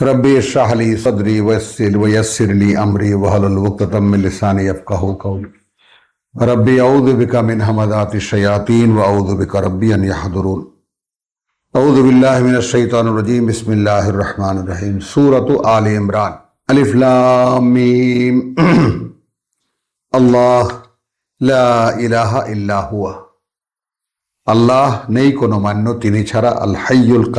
رب اشرح لی صدری ویسر ویسر لی امری وحل الوقتم من لسانی افقہو قول رب اعوذ بکا من حمدات الشیاطین و اعوذ بکا ربی ان یحضرون. اعوذ باللہ من الشیطان الرجیم. بسم اللہ الرحمن الرحیم. سورة آل عمران. الف لام میم. اللہ لا الہ الا ہوا. اللہ নেই কোনো মান্য তিনি ছাড়া আল হাইয়ুল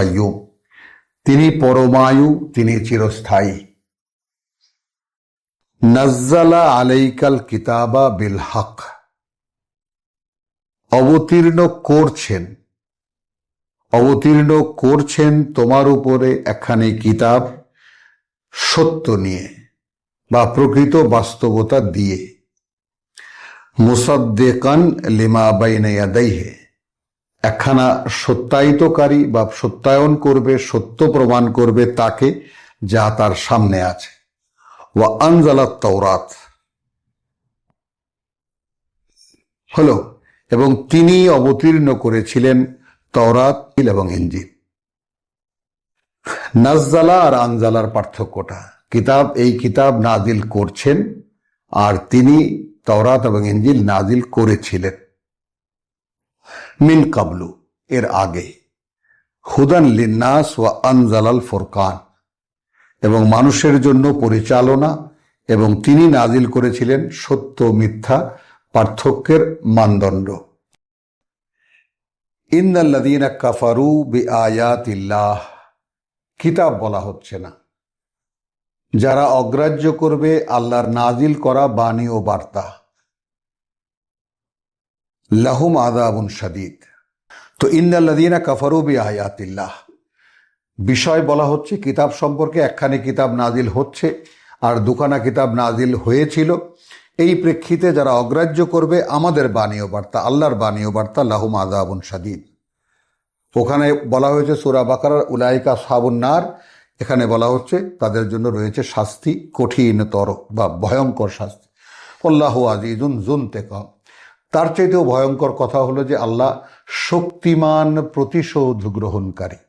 তিনি পরমায়ু, তিনি চিরস্থায়ী। নাজ্জালা আলাইকাল কিতাবা বিল হক। অবতীর্ণ করছেন। অবতীর্ণ করছেন তোমার উপরে একখানি কিতাব সত্য নিয়ে বা প্রকৃত বাস্তবতা দিয়ে। মুসাদ্দেকান লিমা বাইনে ইয়াদাইহে। একখানা সত্যায়িতকারী বা সত্যায়ন করবে, সত্য প্রমাণ করবে তাকে যা তার সামনে আছে। ওয়া আনজালাত তওরাত। হলো, এবং তিনি অবতীর্ণ করেছিলেন তওরাত এবং ইঞ্জিল নাজ্জালা আর আনজালার পার্থক্যটা। কিতাব, এই কিতাব নাজিল করছেন, আর তিনি তওরাত এবং ইঞ্জিল নাজিল করেছিলেন। মিন কাবলু, এর আগে। হুদান লিন্নাস ওয়া আনজালাল ফোরকান। এবং মানুষের জন্য পরিচালনা এবং তিনি নাজিল করেছিলেন সত্য, মিথ্যা, পার্থক্যের মানদণ্ড। ইন্নাল্লাদিনা কাফারু বি আয়াতিল্লাহ কিতাব বলা হচ্ছে না। যারা অগ্রাহ্য করবে আল্লাহর নাজিল করা বাণী ও বার্তা। লাহুম আদাবুন সাদিদ তো ইন্দাল্লাদিনা কাফারুবি আয়াতিল্লাহ বিষয় বলা হচ্ছে, কিতাব সম্পর্কে একখানি কিতাব নাজিল হচ্ছে আর দুখানা কিতাব নাজিল হয়েছিল। এই প্রেক্ষিতে যারা অগ্রাহ্য করবে, আমাদের বাণী ও বার্তা, আল্লাহর বাণী ও বার্তা, লাহুম আদাবুন সাদিদ ওখানে বলা হয়েছে, সুরা বাকার উলাইকা সাবুন্নার এখানে বলা হচ্ছে, তাদের জন্য রয়েছে শাস্তি, কঠিনতর বা ভয়ঙ্কর শাস্তি। আল্লাহ আজিজুন জুন তেকম তার চাইতেও ভয়ঙ্কর কথা হলো যে আল্লাহ শক্তিমান প্রতিশোধ গ্রহণকারী।